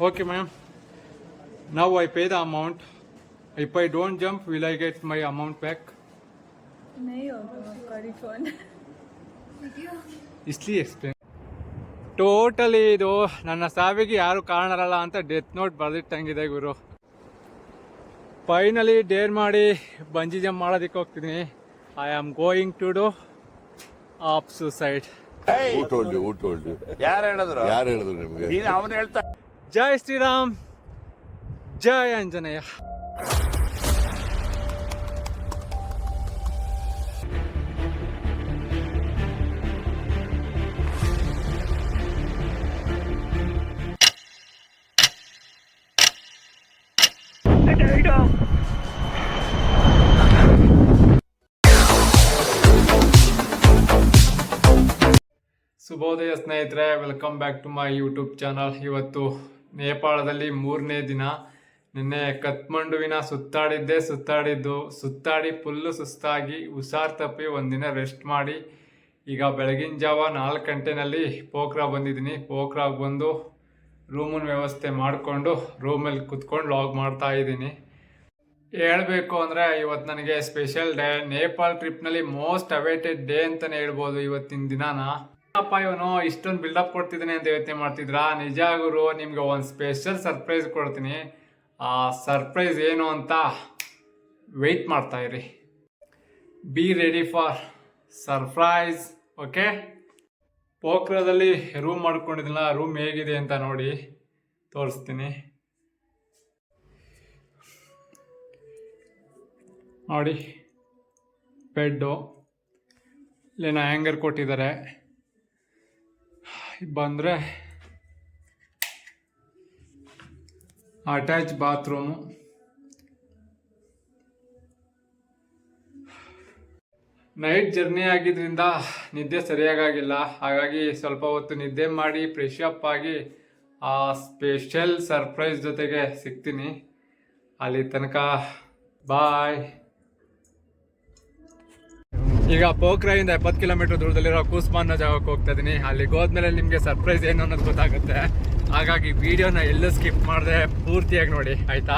Okay, ma'am. Now I pay the amount. If I don't jump, will I get my amount back? नहीं होगा आपका refund ಇಸ್ಲಿ explain totally ಇದು ನನ್ನ ಸಾವಿಗೆ ಯಾರು ಕಾರಣರಲ್ಲ ಅಂತ ಡೆತ್ ನೋಟ್ ಬರೆದಿಟ್ಟಂಗಿದೆ ಗುರು ಫೈನಲಿ ಡೇರ್ ಮಾಡಿ ಬಂಜಿ ಜಂಪ್ ಮಾಡೋದಕ್ಕೆ ಹೋಗ್ತೀನಿ I am going to do of suicide Who told you? Who told you? ಯಾರು ಹೇಳಿದ್ರು ಯಾರು ಹೇಳಿದ್ರು ನಿಮ್ಗೆ ನೀನು ಅವನು ಹೇಳ್ತಾ ಜೈ ಶ್ರೀರಾಮ್ ಜೈ ಆಂಜನೇಯ. ಶುಭೋದಯ ಸ್ನೇಹಿತರೆ welcome back to my YouTube channel ಇವತ್ತು ನೇಪಾಳದಲ್ಲಿ ಮೂರನೇ ದಿನ. ನಿನ್ನೆ ಕತ್ಮಂಡುವಿನ ಸುತ್ತಾಡಿದ್ದೆ ಸುತ್ತಾಡಿದ್ದು, ಸುತ್ತಾಡಿ ಫುಲ್ಲು ಸುಸ್ತಾಗಿ ಹುಷಾರ್ ತಪ್ಪಿ ಒಂದಿನ ರೆಸ್ಟ್ ಮಾಡಿ. ಈಗ ಬೆಳಗಿನ ಜಾವ ನಾಲ್ಕು ಗಂಟೆನಲ್ಲಿ ಪೋಖ್ರಾ ಬಂದಿದ್ದೀನಿ. ಪೋಖ್ರಾಗೆ ಬಂದು ರೂಮಿನ ವ್ಯವಸ್ಥೆ ಮಾಡಿಕೊಂಡು ರೂಮಲ್ಲಿ ಕುತ್ಕೊಂಡು ಲಾಗ್ ಮಾಡ್ತಾ ಇದ್ದೀನಿ. ಹೇಳಬೇಕು ಅಂದರೆ ಇವತ್ತು ನನಗೆ ಸ್ಪೆಷಲ್ ಡೇ. ನೇಪಾಲ್ ಟ್ರಿಪ್ನಲ್ಲಿ ಮೋಸ್ಟ್ ಅವೇಟೆಡ್ ಡೇ ಅಂತಲೇ ಹೇಳ್ಬೋದು ಇವತ್ತಿನ ದಿನಾನ. ಅಪ್ಪ ಇವನು? ಇಷ್ಟೊಂದು ಬಿಲ್ಡಪ್ ಕೊಡ್ತಿದ್ದೀನಿ ಅಂತ ಯೋಚನೆ ಮಾಡ್ತಿದ್ರಾ? ನಿಜ ಗುರು, ನಿಮ್ಗೆ ಒಂದು ಸ್ಪೆಷಲ್ ಸರ್ಪ್ರೈಸ್ ಕೊಡ್ತೀನಿ. ಆ ಸರ್ಪ್ರೈಸ್ ಏನು ಅಂತ ವೆಯ್ಟ್ ಮಾಡ್ತಾ ಇರಿ. Be ready for surprise okay ಪೋಖ್ರಾದಲ್ಲಿ room ಮಾಡ್ಕೊಂಡಿದ್ದಿಲ್ಲ ರೂಮ್ ಹೇಗಿದೆ ಅಂತ ನೋಡಿ ತೋರಿಸ್ತೀನಿ. ನೋಡಿ ಬೆಡ್ಡು ಇಲ್ಲೇನೋ ಹ್ಯಾಂಗರ್ ಕೊಟ್ಟಿದ್ದಾರೆ. ಬಂದರೆ ಅಟ್ಯಾಚ್ ಬಾತ್ರೂಮು ನೈಟ್ ಜರ್ನಿ ಆಗಿದ್ರಿಂದ ನಿದ್ದೆ ಸರಿಯಾಗಿಲ್ಲ ಹಾಗಾಗಿ ಸ್ವಲ್ಪ ಹೊತ್ತು ನಿದ್ದೆ ಮಾಡಿ ಫ್ರೆಶ್ ಅಪ್ ಆಗಿ ಆ ಸ್ಪೆಷಲ್ ಸರ್ಪ್ರೈಸ್ ಜೊತೆಗೆ ಸಿಗ್ತೀನಿ. ಅಲ್ಲಿ ತನಕ ಬಾಯ್ ಈಗ ಪೋಖ್ರಾಯಿಂದ ಎಪ್ಪತ್ತು ಕಿಲೋಮೀಟರ್ ದೂರದಲ್ಲಿರೋ ಕೂಸ್ಮಾನ್ನ ಜಾಗಕ್ಕೆ ಹೋಗ್ತಾ ಇದ್ದೀನಿ ಅಲ್ಲಿಗೆ ಹೋದ್ಮೇಲೆ ನಿಮಗೆ ಸರ್ಪ್ರೈಸ್ ಏನು ಅನ್ನೋದು ಗೊತ್ತಾಗುತ್ತೆ. ಹಾಗಾಗಿ ವಿಡಿಯೋನ ಎಲ್ಲೂ ಸ್ಕಿಪ್ ಮಾಡಿದೆ ಪೂರ್ತಿಯಾಗಿ ನೋಡಿ, ಆಯ್ತಾ?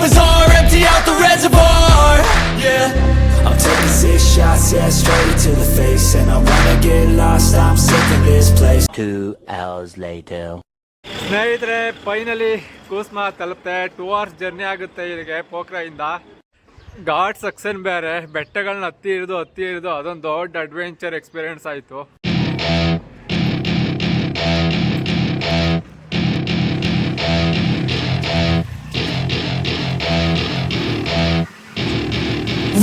ಸ್ನೇಹಿತರೆ ಫೈನಲಿ ಕೂಸ್ಮಾ ತಲುಪ್ತೆ. ಟೂ ಅವರ್ಸ್ ಜರ್ನಿ ಆಗುತ್ತೆ ಇಲ್ಲಿಗೆ ಪೋಖ್ರಾಯಿಂದ. ಘಾಟ್ ಸೆಕ್ಷನ್ ಬೇರೆ. ಬೆಟ್ಟಗಳನ್ನ ಹತ್ತಿ ಇರಿದು ಹತ್ತಿ ಇರಿದು ಅದೊಂದು ದೊಡ್ಡ ಅಡ್ವೆಂಚರ್ ಎಕ್ಸ್ಪೀರಿಯನ್ಸ್ ಆಯಿತು.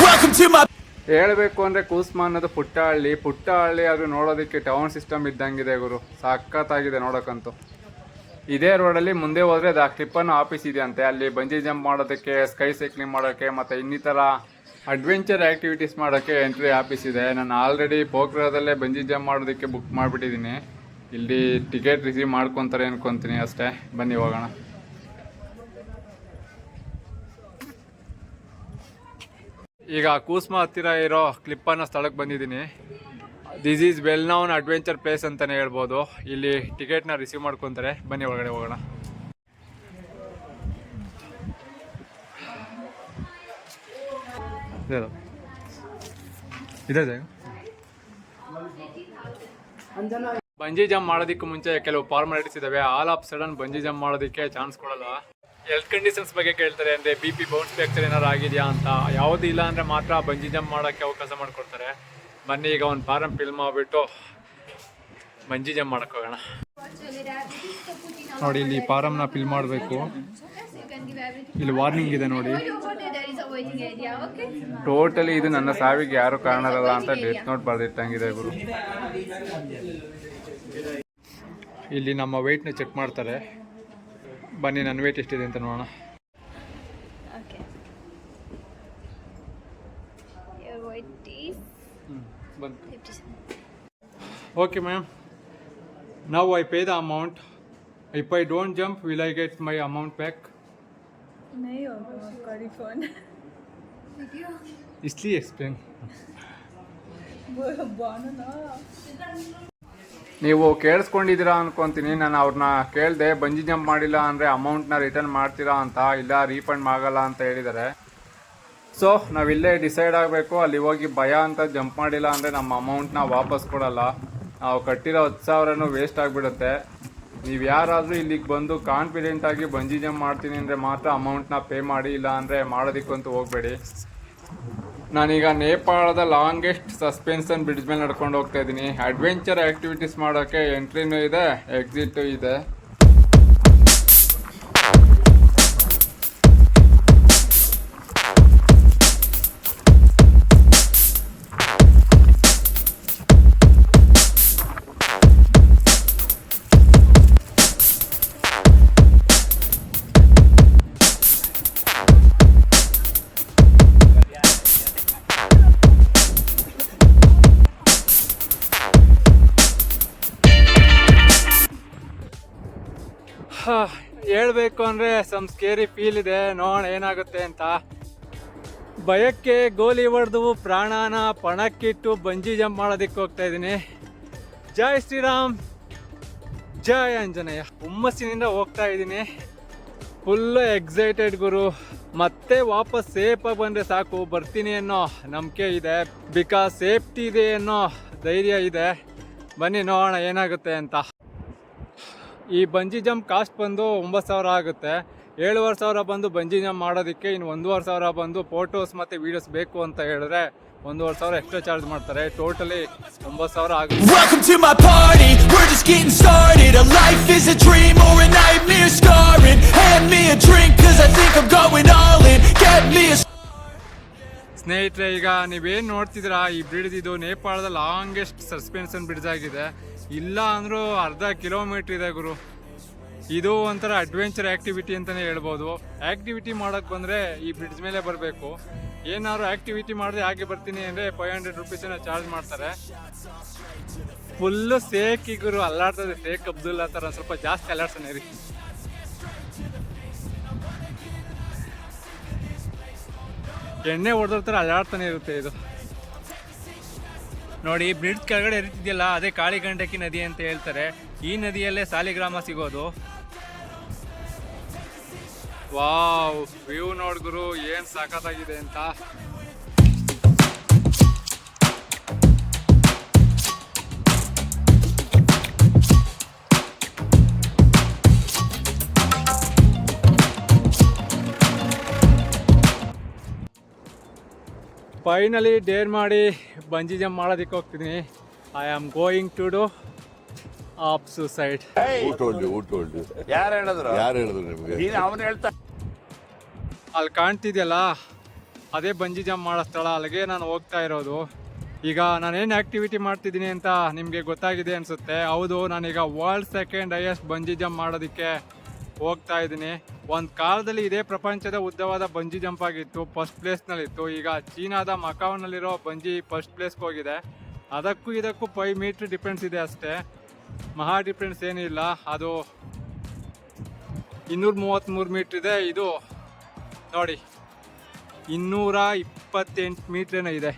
Welcome to my ಹೇಳಬೇಕು ಅಂದರೆ ಕೂಸ್ಮಾ ಅನ್ನೋದು ಪುಟ್ಟಹಳ್ಳಿ ಪುಟ್ಟಹಳ್ಳಿ ಪುಟ್ಟ ಹಳ್ಳಿ ಅದು ನೋಡೋದಕ್ಕೆ ಟೌನ್ ಸಿಸ್ಟಮ್ ಇದ್ದಂಗಿದೆ ಗುರು. ಸಖತ್ತಾಗಿದೆ ನೋಡೋಕ್ಕಂತೂ ಇದೇ ರೋಡಲ್ಲಿ ಮುಂದೆ ಹೋದರೆ ಅದು ಕ್ಲಿಪ್ಪನ್ನು ಆಫೀಸ್ ಇದೆ ಅಂತೆ ಅಲ್ಲಿ ಬಂಜಿ ಜಂಪ್ ಮಾಡೋದಕ್ಕೆ ಸ್ಕೈ ಸೈಕ್ಲಿಂಗ್ ಮಾಡೋಕ್ಕೆ ಮತ್ತು ಇನ್ನಿತರ ಅಡ್ವೆಂಚರ್ ಆ್ಯಕ್ಟಿವಿಟೀಸ್ ಮಾಡೋಕ್ಕೆ ಎಂಟ್ರಿ ಆಫೀಸ್ ಇದೆ. ನಾನು ಆಲ್ರೆಡಿ ಪೋಖ್ರಾದಲ್ಲೇ ಬಂಜಿ ಜಂಪ್ ಮಾಡೋದಕ್ಕೆ ಬುಕ್ ಮಾಡಿಬಿಟ್ಟಿದ್ದೀನಿ. ಇಲ್ಲಿ ಟಿಕೆಟ್ ರಿಸೀವ್ ಮಾಡ್ಕೊತಾರೆ ಅನ್ಕೊತೀನಿ ಅಷ್ಟೇ. ಬನ್ನಿ ಹೋಗೋಣ. ಈಗ ಕೂಸ್ಮ ಹತ್ತಿರ ಇರೋ ಕ್ಲಿಪ್ಪನ್ನ ಸ್ಥಳಕ್ಕೆ ಬಂದಿದ್ದೀನಿ. This is well known adventure place ಅಂತಲೇ ಹೇಳ್ಬೋದು. ಇಲ್ಲಿ ಟಿಕೆಟ್ನ ರಿಸೀವ್ ಮಾಡ್ಕೊತಾರೆ. ಬನ್ನಿ ಒಳಗಡೆ ಹೋಗೋಣ. ಇದೆ ಜಾಗ? ಬಂಜಿ ಜಂಪ್ ಮಾಡೋದಕ್ಕೆ ಮುಂಚೆ ಕೆಲವು ಫಾರ್ಮಾಲಿಟೀಸ್ ಇದಾವೆ. All of sudden bungee jump ಮಾಡೋದಕ್ಕೆ ಚಾನ್ಸ್ ಕೊಡಲ್ಲ. ಹೆಲ್ತ್ ಕಂಡೀಷನ್ಸ್ ಬಗ್ಗೆ ಕೇಳ್ತಾರೆ ಅಂದರೆ ಬಿ ಪಿ ಬೌನ್ಸ್ ಫ್ರಾಕ್ಚರ್ ಏನಾರು ಆಗಿದೆಯಾ ಅಂತ. ಯಾವುದು ಇಲ್ಲ ಅಂದರೆ ಮಾತ್ರ ಬಂಜಿ ಜಂಪ್ ಮಾಡೋಕ್ಕೆ ಅವಕಾಶ ಮಾಡಿಕೊಡ್ತಾರೆ. ಬನ್ನಿ, ಈಗ ಒಂದು ಫಾರಂ ಫಿಲ್ ಮಾಡಿಬಿಟ್ಟು ಬಂಜಿ ಜಂಪ್ ಮಾಡಕ್ಕೆ ಹೋಗೋಣ. ನೋಡಿ, ಇಲ್ಲಿ ಫಾರಮ್ನ ಫಿಲ್ ಮಾಡಬೇಕು. ಇಲ್ಲಿ ವಾರ್ನಿಂಗ್ ಇದೆ ನೋಡಿ. ಟೋಟಲಿ ಇದು ನನ್ನ ಸಾವಿಗೆ ಯಾರು ಕಾರಣರಲ್ಲ ಅಂತ ಡೆತ್ ನೋಟ್ ಬರೆದಿಟ್ಟಂಗಿದೆ ಗುರು. ಇಲ್ಲಿ ನಮ್ಮ ವೆಯ್ಟ್ನ ಚೆಕ್ ಮಾಡ್ತಾರೆ. ಬನ್ನಿ ನನ್ನ ವೇಟ್ ಎಷ್ಟಿದೆ ಅಂತ ನೋಡೋಣ. ಓಕೆ ಮ್ಯಾಮ್ ನಾವು I pay the amount if I don't jump will I get my amount back easily explain ನೀವು ಕೇಳಿಸ್ಕೊಂಡಿದ್ದೀರಾ ಅನ್ಕೊಂತೀನಿ. ನಾನು ಅವ್ರನ್ನ ಕೇಳಿದೆ, ಬಂಜಿ ಜಂಪ್ ಮಾಡಿಲ್ಲ ಅಂದರೆ ಅಮೌಂಟ್ನ ರಿಟರ್ನ್ ಮಾಡ್ತೀರಾ ಅಂತ, ಇಲ್ಲ ರೀಫಂಡ್ ಆಗಲ್ಲ ಅಂತ ಹೇಳಿದ್ದಾರೆ. ಸೊ ನಾವಿಲ್ಲೇ ಡಿಸೈಡ್ ಆಗಬೇಕು. ಅಲ್ಲಿ ಹೋಗಿ ಭಯ ಅಂತ ಜಂಪ್ ಮಾಡಿಲ್ಲ ಅಂದರೆ ನಮ್ಮ ಅಮೌಂಟ್ನ ವಾಪಸ್ ಕೊಡಲ್ಲ. ನಾವು ಕಟ್ಟಿರೋ ಹತ್ತು ಸಾವಿರನೂ ವೇಸ್ಟ್ ಆಗಿಬಿಡುತ್ತೆ. ನೀವು ಯಾರಾದರೂ ಇಲ್ಲಿಗೆ ಬಂದು ಕಾನ್ಫಿಡೆಂಟಾಗಿ ಬಂಜಿ ಜಂಪ್ ಮಾಡ್ತೀನಿ ಅಂದರೆ ಮಾತ್ರ ಅಮೌಂಟ್ನ ಪೇ ಮಾಡಿ, ಇಲ್ಲ ಅಂದರೆ ಮಾಡೋದಕ್ಕಂತೂ ಹೋಗಬೇಡಿ. ನಾನೀಗ ನೇಪಾಳದ ಲಾಂಗೆಸ್ಟ್ ಸಸ್ಪೆನ್ಷನ್ ಬ್ರಿಡ್ಜ್ ಮೇಲೆ ನಡ್ಕೊಂಡು ಹೋಗ್ತಾ ಇದ್ದೀನಿ. ಅಡ್ವೆಂಚರ್ ಆಕ್ಟಿವಿಟೀಸ್ ಮಾಡೋಕ್ಕೆ ಎಂಟ್ರಿನೂ ಇದೆ ಎಕ್ಸಿಟು ಇದೆ. ಸ್ಕೇರಿ ಫೀಲ್ ಇದೆ. ನೋಡ ಏನಾಗುತ್ತೆ ಅಂತ. ಭಯಕ್ಕೆ ಗೋಲಿ ಹೊಡೆದು ಪ್ರಾಣಾನ ಪಣಕ್ಕಿಟ್ಟು ಬಂಜಿ ಜಂಪ್ ಮಾಡೋದಕ್ಕೆ ಹೋಗ್ತಾ ಇದ್ದೀನಿ. ಜೈ ಶ್ರೀರಾಮ್. ಜೈ ಆಂಜನೇಯ. ಹುಮ್ಮಸ್ಸಿನಿಂದ ಹೋಗ್ತಾ ಇದ್ದೀನಿ. ಫುಲ್ಲು ಎಕ್ಸೈಟೆಡ್ ಗುರು. ಮತ್ತೆ ವಾಪಸ್ ಸೇಫಾಗಿ ಬಂದರೆ ಸಾಕು. ಬರ್ತೀನಿ ಅನ್ನೋ ನಂಬಿಕೆ ಇದೆ. ಬಿಕಾಸ್ ಸೇಫ್ಟಿ ಇದೆ ಅನ್ನೋ ಧೈರ್ಯ ಇದೆ. ಬನ್ನಿ ನೋಡೋಣ ಏನಾಗುತ್ತೆ ಅಂತ. ಈ ಬಂಜಿ ಜಂಪ್ ಕಾಸ್ಟ್ ಬಂದು ಒಂಬತ್ತು ಸಾವಿರ ಆಗುತ್ತೆ. ಏಳುವರೆ ಸಾವಿರ ಬಂದು ಬಂಜಿ ಜಂಪ್ ಮಾಡೋದಕ್ಕೆ ಇನ್ನು ಒಂದೂವರೆ ಸಾವಿರ ಬಂದು ಫೋಟೋಸ್ ಮತ್ತು ವೀಡಿಯೋಸ್ ಬೇಕು ಅಂತ ಹೇಳಿದ್ರೆ ಒಂದೂವರೆ ಸಾವಿರ ಎಕ್ಸ್ಟ್ರಾ ಚಾರ್ಜ್ ಮಾಡ್ತಾರೆ. ಟೋಟಲಿ ಒಂಬತ್ತು ಸಾವಿರ ಆಗುತ್ತೆ. ಸ್ನೇಹಿತರೆ ಈಗ ನೀವೇನು ನೋಡ್ತಿದ್ದೀರಾ? ಈ ಬ್ರಿಡ್ಜ್ ಇದು ನೇಪಾಳದ ಲಾಂಗೆಸ್ಟ್ ಸಸ್ಪೆನ್ಷನ್ ಬ್ರಿಡ್ಜ್ ಆಗಿದೆ. ಇಲ್ಲ ಅಂದರೂ ಅರ್ಧ ಕಿಲೋಮೀಟ್ರ್ ಇದೆ ಗುರು. ಇದು ಒಂಥರ ಅಡ್ವೆಂಚರ್ ಆಕ್ಟಿವಿಟಿ ಅಂತಲೇ ಹೇಳ್ಬೋದು. ಆಕ್ಟಿವಿಟಿ ಮಾಡೋಕ್ಕೆ ಬಂದರೆ ಈ ಬ್ರಿಡ್ಜ್ ಮೇಲೆ ಬರಬೇಕು. ಏನಾದ್ರು ಆಕ್ಟಿವಿಟಿ ಮಾಡಿದ್ರೆ ಹಾಗೆ ಬರ್ತೀನಿ ಅಂದರೆ ಫೈವ್ ಹಂಡ್ರೆಡ್ ರುಪೀಸನ್ನ ಚಾರ್ಜ್ ಮಾಡ್ತಾರೆ. ಫುಲ್ಲು ಸೇಕ್ ಗುರು ಅಲ್ಲಾಡ್ತದೆ ಶೇಕ್ ಆ ಥರ ಸ್ವಲ್ಪ ಜಾಸ್ತಿ ಅಲ್ಲಾಡ್ತಾನೆ ರೀ. ಎಣ್ಣೆ ಥರ ಅಲ್ಲಾಡ್ತಾನೆ ಇರುತ್ತೆ ಇದು. ನೋಡಿ ಬ್ರಿಡ್ಜ್ ಕೆಳಗಡೆ ಇರ್ತಿದೆಯಲ್ಲ ಅದೇ ಕಾಳಿಗಂಡಕಿ ನದಿ ಅಂತ ಹೇಳ್ತಾರೆ. ಈ ನದಿಯಲ್ಲೇ ಸಾಲಿಗ್ರಾಮ ಸಿಗೋದು. ವಾವ್ ವ್ಯೂ ನೋಡ್ ಗುರು ಏನ್ ಸಾಕತ್ತಾಗಿದೆ ಅಂತ. ಫೈನಲಿ ಡೇರ್ ಮಾಡಿ ಬಂಜಿ ಜಂಪ್ ಮಾಡೋದಕ್ಕೆ ಹೋಗ್ತೀನಿ. I am going to do of suicide Who told you? Who told you? ಯಾರು ಹೇಳಿದ್ರು? ಯಾರು ಹೇಳಿದ್ರು ನಿಮಗೆ? ನೀನು ಅವನು ಹೇಳ್ತಾ ಅಲ್ಲಿ ಕಾಣ್ತಿದೆಯಲ್ಲ, ಅದೇ ಬಂಜಿ ಜಂಪ್ ಮಾಡೋ ಸ್ಥಳ, ಅಲ್ಲಿಗೆ ನಾನು ಹೋಗ್ತಾ ಇರೋದು. ಈಗ ನಾನೇನು ಆ್ಯಕ್ಟಿವಿಟಿ ಮಾಡ್ತಿದ್ದೀನಿ ಅಂತ ನಿಮಗೆ ಗೊತ್ತಾಗಿದೆ ಅನಿಸುತ್ತೆ? ಹೌದು, ನಾನೀಗ world second highest bungee jump ಮಾಡೋದಕ್ಕೆ ಹೋಗ್ತಾ ಇದ್ದೀನಿ. ಒಂದು ಕಾಲದಲ್ಲಿ ಇದೇ ಪ್ರಪಂಚದ ಉದ್ದವಾದ ಬಂಜಿ ಜಂಪ್ ಆಗಿತ್ತು ಫಸ್ಟ್ ಪ್ಲೇಸ್ನಲ್ಲಿತ್ತು ಈಗ ಚೀನಾದ ಮಕಾವ್ನಲ್ಲಿರೋ ಬಂಜಿ ಫಸ್ಟ್ ಪ್ಲೇಸ್ಗೆ ಹೋಗಿದೆ. ಅದಕ್ಕೂ ಇದಕ್ಕೂ ಫೈವ್ ಮೀಟ್ರ್ ಡಿಫ್ರೆನ್ಸ್ ಇದೆ ಅಷ್ಟೇ. ಮಹಾ ಡಿಫ್ರೆನ್ಸ್ ಏನಿಲ್ಲ. ಅದು ಇನ್ನೂರ ಮೂವತ್ತ್ಮೂರು ಮೀಟ್ರ್ ಇದೆ. ಇದು ನೋಡಿ, ಇನ್ನೂರ ಇಪ್ಪತ್ತೆಂಟು ಮೀಟ್ರೇನೋ ಇದೆ.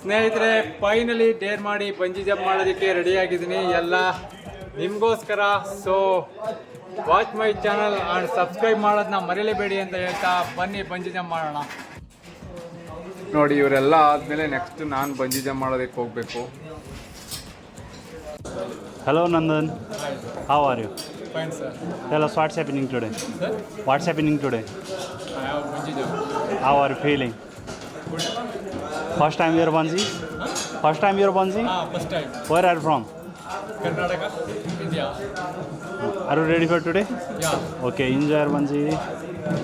ಸ್ನೇಹಿತರೆ ಫೈನಲಿ ಡೇರ್ ಮಾಡಿ ಬಂಜಿ ಜಂಪ್ ಮಾಡೋದಕ್ಕೆ ರೆಡಿ ಆಗಿದ್ದೀನಿ. ಎಲ್ಲ ನಿಮಗೋಸ್ಕರ. So watch my channel and subscribe ಮಾಡೋದನ್ನ ಮರೀಲೇಬೇಡಿ ಅಂತ ಹೇಳ್ತಾ ಬನ್ನಿ ಬಂಜಿ ಜಂಪ್ ಮಾಡೋಣ. ನೋಡಿ, ಇವರೆಲ್ಲ ಆದಮೇಲೆ ನೆಕ್ಸ್ಟ್ ನಾನು ಬಂಜಿ ಜಂಪ್ ಮಾಡೋದಕ್ಕೆ ಹೋಗಬೇಕು. Hello Nandan how are you? Fine, sir. Tell us what's happening today. Sir? What's happening today? I have bungee jump. How are you feeling? Good. First time you're bungee? Huh? First time you're bungee? Ah, first time. Where are you from? Karnataka, India. Are you ready for today? Yeah. Okay, enjoy your bungee.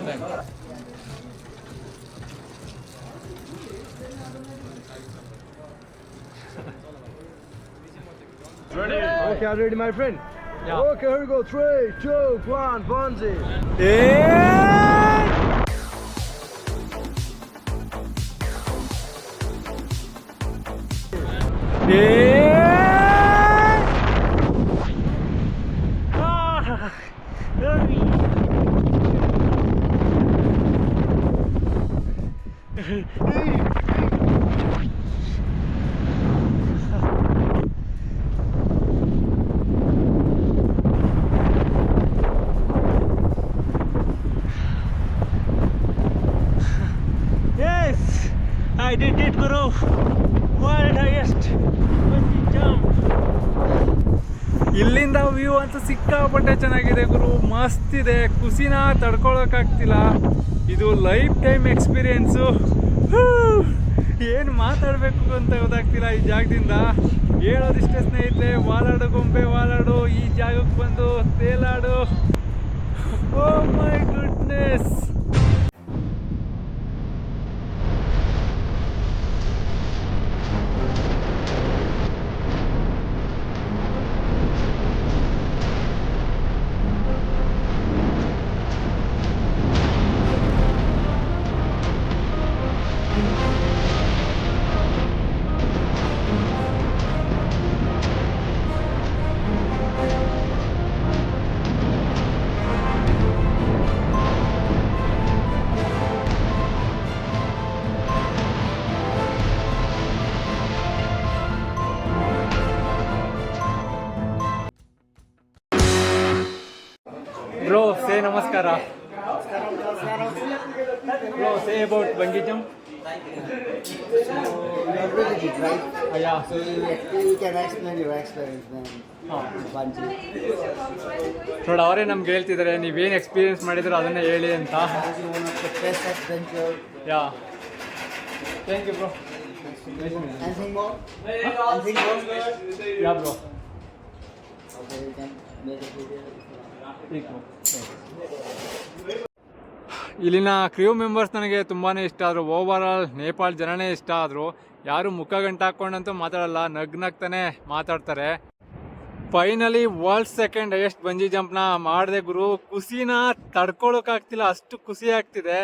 Thanks. Ready? Okay, I'm ready, my friend. Yeah. Okay, here we go. Three, two, one, bungee. I did it, Guru. World highest bungee jump. ಇಲ್ಲಿಂದ view ಅಂತೂ ಸಿಕ್ಕಾಪಟ್ಟೆ ಚೆನ್ನಾಗಿದೆ ಗುರು. ಮಸ್ತ್ ಇದೆ. ಖುಷಿನ ತಡ್ಕೊಳಕ್ಕಾಗ್ತಿಲ್ಲ. ಇದು life time experience ಏನು ಮಾತಾಡಬೇಕು ಅಂತ ಗೊತ್ತಾಗ್ತಿಲ್ಲ ಈ ಜಾಗದಿಂದ. ಹೇಳೋದಿಷ್ಟೇ ಸ್ನೇಹಿತರೆ ವಾಲಾಡು ಗೊಂಬೆ ವಾಲಾಡು ಈ ಜಾಗಕ್ಕೆ ಬಂದು ತೇಲಾಡು. ಓ ಮೈ ಸೇ ನಮಸ್ಕಾರ bro say about bungee jump yeah So you, you can explain your experience then. Bungee. ನೋಡಿ ಅವರೇ ನಮ್ಗೆ ಹೇಳ್ತಿದ್ದಾರೆ ನೀವೇನು ಎಕ್ಸ್ಪೀರಿಯನ್ಸ್ ಮಾಡಿದ್ರು ಅದನ್ನೇ ಹೇಳಿ ಅಂತ That is one of the best adventure. Yeah thank you bro Anything more? Anything more? Yeah bro ಇಲ್ಲಿನ ಕ್ರ್ಯೂ ಮೆಂಬರ್ಸ್ ನನಗೆ ತುಂಬಾ ಇಷ್ಟ ಆದರು. ಓವರ್ ಆಲ್ ನೇಪಾಳ ಜನನೇ ಇಷ್ಟ ಆದರು. ಯಾರು ಮುಖ ಗಂಟು ಹಾಕ್ಕೊಂಡಂತೂ ಮಾತಾಡಲ್ಲ, ನಗ್ ನಗ್ತಾನೆ ಮಾತಾಡ್ತಾರೆ. Finally world second highest bungee ಜಂಪ್ನ ಮಾಡಿದೆ ಗುರು. ಖುಷಿನ ತಡ್ಕೊಳಕ್ಕಾಗ್ತಿಲ್ಲ, ಅಷ್ಟು ಖುಷಿ ಆಗ್ತಿದೆ.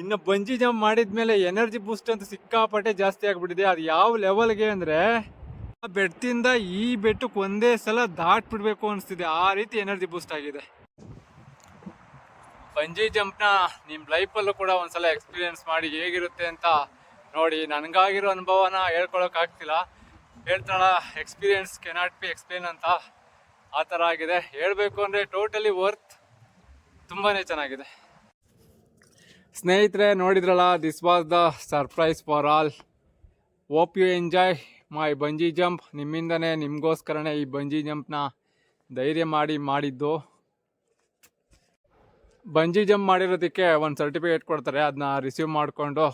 ಇನ್ನು ಬಂಜಿ ಜಂಪ್ ಮಾಡಿದ ಮೇಲೆ ಎನರ್ಜಿ ಬೂಸ್ಟ್ ಅಂತ ಸಿಕ್ಕಾಪಟ್ಟೆ ಜಾಸ್ತಿ ಆಗಿಬಿಟ್ಟಿದೆ. ಅದು ಯಾವ ಲೆವೆಲ್ಗೆ ಅಂದರೆ, ಆ ಬೆಟ್ಟಿಂದ ಈ ಬೆಟ್ಟಕ್ಕೆ ಒಂದೇ ಸಲ ದಾಟ್ಬಿಡ್ಬೇಕು ಅನಿಸ್ತಿದೆ. ಆ ರೀತಿ ಎನರ್ಜಿ ಬೂಸ್ಟ್ ಆಗಿದೆ. ಬಂಜಿ ಜಂಪ್ನ ನಿಮ್ಮ ಲೈಫಲ್ಲೂ ಕೂಡ ಒಂದ್ಸಲ ಎಕ್ಸ್ಪೀರಿಯನ್ಸ್ ಮಾಡಿ ಹೇಗಿರುತ್ತೆ ಅಂತ ನೋಡಿ, ನನಗಾಗಿರೋ ಅನುಭವನ ಹೇಳ್ಕೊಳಕ್ಕಾಗ್ತಿಲ್ಲ ಹೇಳ್ತಾಳ ಎಕ್ಸ್ಪೀರಿಯನ್ಸ್ ಕೆನಾಟ್ ಬಿ ಎಕ್ಸ್ಪ್ಲೇನ್ ಅಂತ ಆ ಥರ ಆಗಿದೆ. ಹೇಳಬೇಕು ಅಂದರೆ ಟೋಟಲಿ ವರ್ತ್ ತುಂಬಾ ಚೆನ್ನಾಗಿದೆ. ಸ್ನೇಹಿತರೆ, ನೋಡಿದ್ರಲ್ಲ this was the surprise for all hope you enjoy my bungee jump ನಿಮ್ಮಿಂದನೇ, ನಿಮಗೋಸ್ಕರನೇ ಈ ಬಂಜಿ ಜಂಪ್ನ ಧೈರ್ಯ ಮಾಡಿ ಮಾಡಿದ್ದು. ಬಂಜಿ ಜಂಪ್ ಮಾಡಿರೋದಕ್ಕೆ ಒಂದು ಸರ್ಟಿಫಿಕೇಟ್ ಕೊಡ್ತಾರೆ. ಅದನ್ನ ರಿಸೀವ್ ಮಾಡಿಕೊಂಡು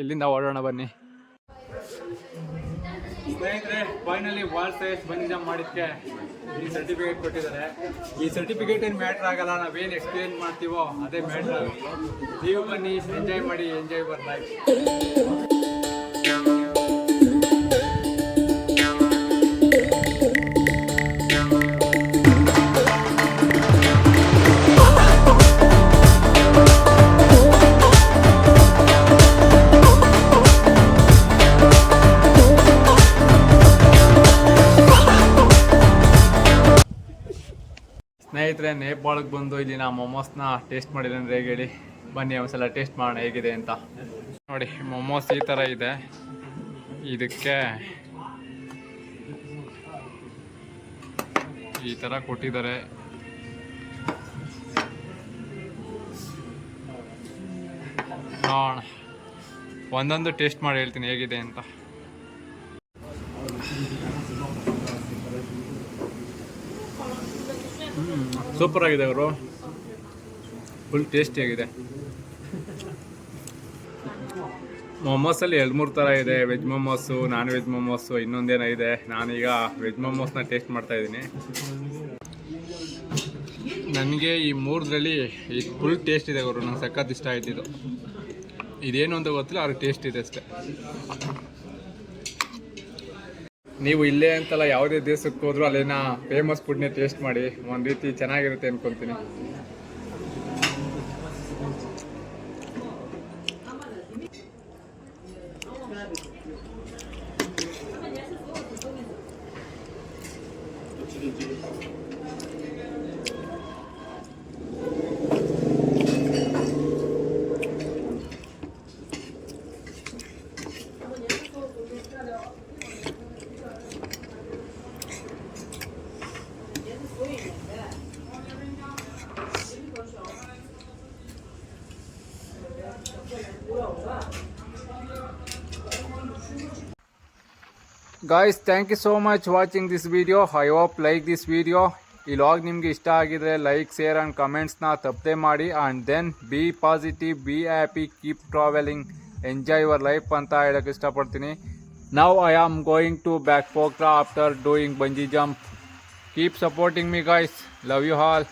ಇಲ್ಲಿಂದ ಓಡೋಣ ಬನ್ನಿ. ಸ್ನೇಹಿತರೆ finally world size bungee jump ಮಾಡಿದ್ದಕ್ಕೆ ಈ ಸರ್ಟಿಫಿಕೇಟ್ ಕೊಟ್ಟಿದ್ದಾರೆ. ಈ ಸರ್ಟಿಫಿಕೇಟ್ ಏನು ಮ್ಯಾಟ್ರ್ ಆಗಲ್ಲ, ನಾವೇನು ಎಕ್ಸ್ಪ್ಲೇನ್ ಮಾಡ್ತೀವೋ ಅದೇ ಮ್ಯಾಟ್ರ್ ಆಗೋದು ನೀವು ಬನ್ನಿ ಎಂಜಾಯ್ ಮಾಡಿ ಎಂಜಾಯ್ ಬರ್ ಲೈಫ್ ಸ್ನೇಹಿತರೆ, ನೇಪಾಳಕ್ಕೆ ಬಂದು ಇಲ್ಲಿ ನಾ ಮೊಮೋಸ್ನ ಟೇಸ್ಟ್ ಮಾಡಿದ್ರೆ ಹೇಗೆ ಹೇಳಿ? ಬನ್ನಿ, ಒಂದ್ಸಲ ಟೇಸ್ಟ್ ಮಾಡೋಣ ಹೇಗಿದೆ ಅಂತ. ನೋಡಿ, ಮೊಮೋಸ್ ಈ ಥರ ಇದೆ. ಇದಕ್ಕೆ ಈ ಥರ ಕೊಟ್ಟಿದ್ದಾರೆ. ನೋಡೋಣ. ಒಂದೊಂದು ಟೇಸ್ಟ್ ಮಾಡಿ ಹೇಳ್ತೀನಿ ಹೇಗಿದೆ ಅಂತ. ಸೂಪರ್ ಆಗಿದೆ ಅವರು. ಫುಲ್ ಟೇಸ್ಟಿಯಾಗಿದೆ ಮೊಮೋಸಲ್ಲಿ ಎರಡು ಮೂರು ಥರ ಇದೆ. Veg momos non veg momos ಇನ್ನೊಂದೇನೋ ಇದೆ ನಾನೀಗ ವೆಜ್ ಮೊಮೋಸ್ನ ಟೇಸ್ಟ್ ಮಾಡ್ತಾ ಇದ್ದೀನಿ. ನನಗೆ ಈ ಮೂರದ್ರಲ್ಲಿ ಈ ಫುಲ್ ಟೇಸ್ಟ್ ಇದೆ ಅವರು ನಂಗೆ ಸಖತ್ ಇಷ್ಟ ಆಯ್ತಿದ್ದು ಇದು. ಇದೇನು ಅಂತ ಗೊತ್ತಿಲ್ಲ ಅವ್ರಿಗೆ ಟೇಸ್ಟ್ ಇದೆ ಅಷ್ಟೇ. ನೀವು ಇಲ್ಲೇ ಅಂತಲ್ಲ ಯಾವುದೇ ದೇಶಕ್ಕೆ ಹೋದ್ರೂ ಅಲ್ಲಿನ ಫೇಮಸ್ ಫುಡ್ನೇ ಟೇಸ್ಟ್ ಮಾಡಿ, ಒಂದು ರೀತಿ ಚೆನ್ನಾಗಿರುತ್ತೆ ಅನ್ಕೊಂತೀನಿ. Guys thank you so much watching this video I hope like this video ಈ ಲಾಗ್ ನಿಮಗೆ ಇಷ್ಟ ಆಗಿದ್ರೆ ಲೈಕ್ ಶೇರ್ ಆ್ಯಂಡ್ ಕಮೆಂಟ್ಸ್ನ ತಪ್ಪದೆ ಮಾಡಿ. And then be positive be happy keep travelling enjoy your life ಅಂತ ಹೇಳೋಕ್ಕೆ ಇಷ್ಟಪಡ್ತೀನಿ. ನಾವು I am going to back Pokhara after doing bungee jump keep supporting me guys love you all